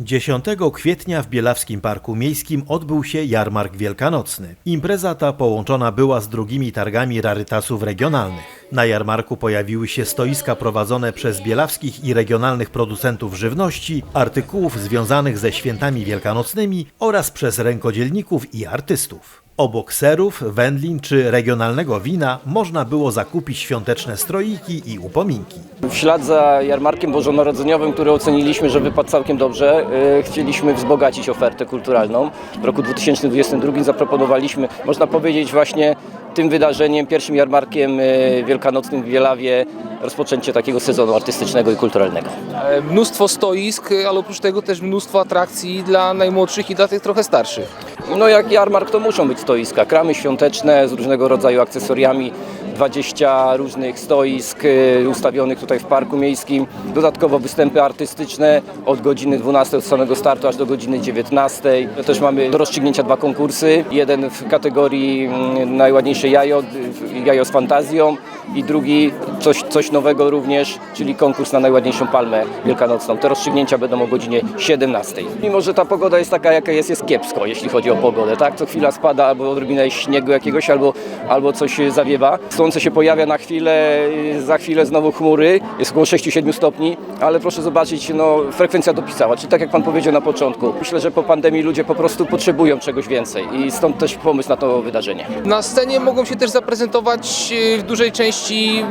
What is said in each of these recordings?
10 kwietnia w Bielawskim Parku Miejskim odbył się jarmark wielkanocny. Impreza ta połączona była z drugimi targami rarytasów regionalnych. Na jarmarku pojawiły się stoiska prowadzone przez bielawskich i regionalnych producentów żywności, artykułów związanych ze świętami wielkanocnymi oraz przez rękodzielników i artystów. Obok serów, wędlin czy regionalnego wina można było zakupić świąteczne stroiki i upominki. W ślad za jarmarkiem bożonarodzeniowym, który oceniliśmy, że wypadł całkiem dobrze, e, chcieliśmy wzbogacić ofertę kulturalną. W roku 2022 zaproponowaliśmy, można powiedzieć właśnie tym wydarzeniem, pierwszym jarmarkiem e, wielkanocnym w Wielawie, rozpoczęcie takiego sezonu artystycznego i kulturalnego. E, Mnóstwo stoisk, ale oprócz tego też mnóstwo atrakcji dla najmłodszych i dla tych trochę starszych. No jak jarmark to muszą być stoiska, kramy świąteczne z różnego rodzaju akcesoriami, 20 różnych stoisk y, ustawionych tutaj w Parku Miejskim. Dodatkowo występy artystyczne od godziny 12 od samego startu aż do godziny 19. Też mamy do rozstrzygnięcia dwa konkursy. Jeden w kategorii mm, najładniejsze jajo, y, jajo z fantazją i drugi coś, coś nowego również, czyli konkurs na najładniejszą palmę wielkanocną. Te rozstrzygnięcia będą o godzinie 17. Mimo, że ta pogoda jest taka jaka jest, jest kiepsko, jeśli chodzi o pogodę, tak? Co chwila spada albo odrobinę śniegu jakiegoś, albo, albo coś zawiewa. Słońce się pojawia na chwilę, za chwilę znowu chmury, jest około 6-7 stopni, ale proszę zobaczyć, no frekwencja dopisała, czyli tak jak Pan powiedział na początku. Myślę, że po pandemii ludzie po prostu potrzebują czegoś więcej i stąd też pomysł na to wydarzenie. Na scenie mogą się też zaprezentować e, w dużej części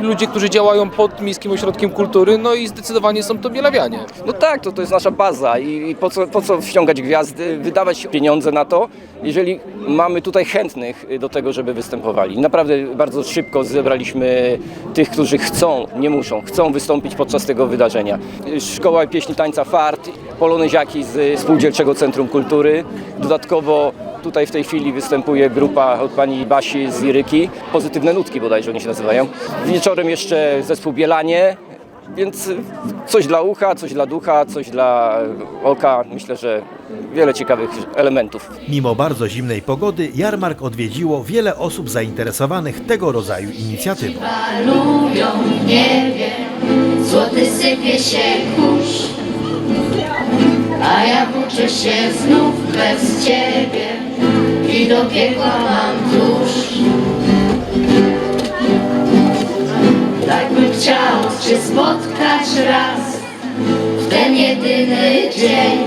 ludzie, którzy działają pod Miejskim Ośrodkiem Kultury, no i zdecydowanie są to bielawianie. No tak, to, to jest nasza baza i, po, co, po co ściągać gwiazdy, wydawać pieniądze na to, jeżeli mamy tutaj chętnych do tego, żeby występowali. Naprawdę bardzo szybko zebraliśmy tych, którzy chcą, nie muszą, chcą wystąpić podczas tego wydarzenia. Szkoła Pieśni Tańca FART, poloneziaki z Spółdzielczego Centrum Kultury. Dodatkowo Tutaj w tej chwili występuje grupa od pani Basi z Iryki. Pozytywne nutki bodajże oni się nazywają. Wieczorem jeszcze zespół Bielanie, więc coś dla ucha, coś dla ducha, coś dla oka. Myślę, że wiele ciekawych elementów. Mimo bardzo zimnej pogody, jarmark odwiedziło wiele osób zainteresowanych tego rodzaju inicjatywą. Balują w niebie, złoty sypie się kurz, a ja włóczę się znów bez ciebie i do piekła mam tuż. Tak bym chciał Cię spotkać raz w ten jedyny dzień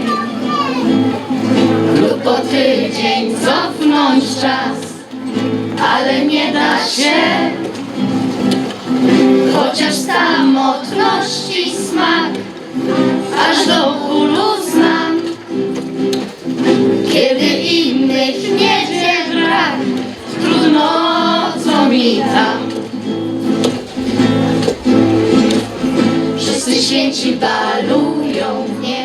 lub po tydzień cofnąć czas, ale nie da się. Wszyscy święci balują w niebie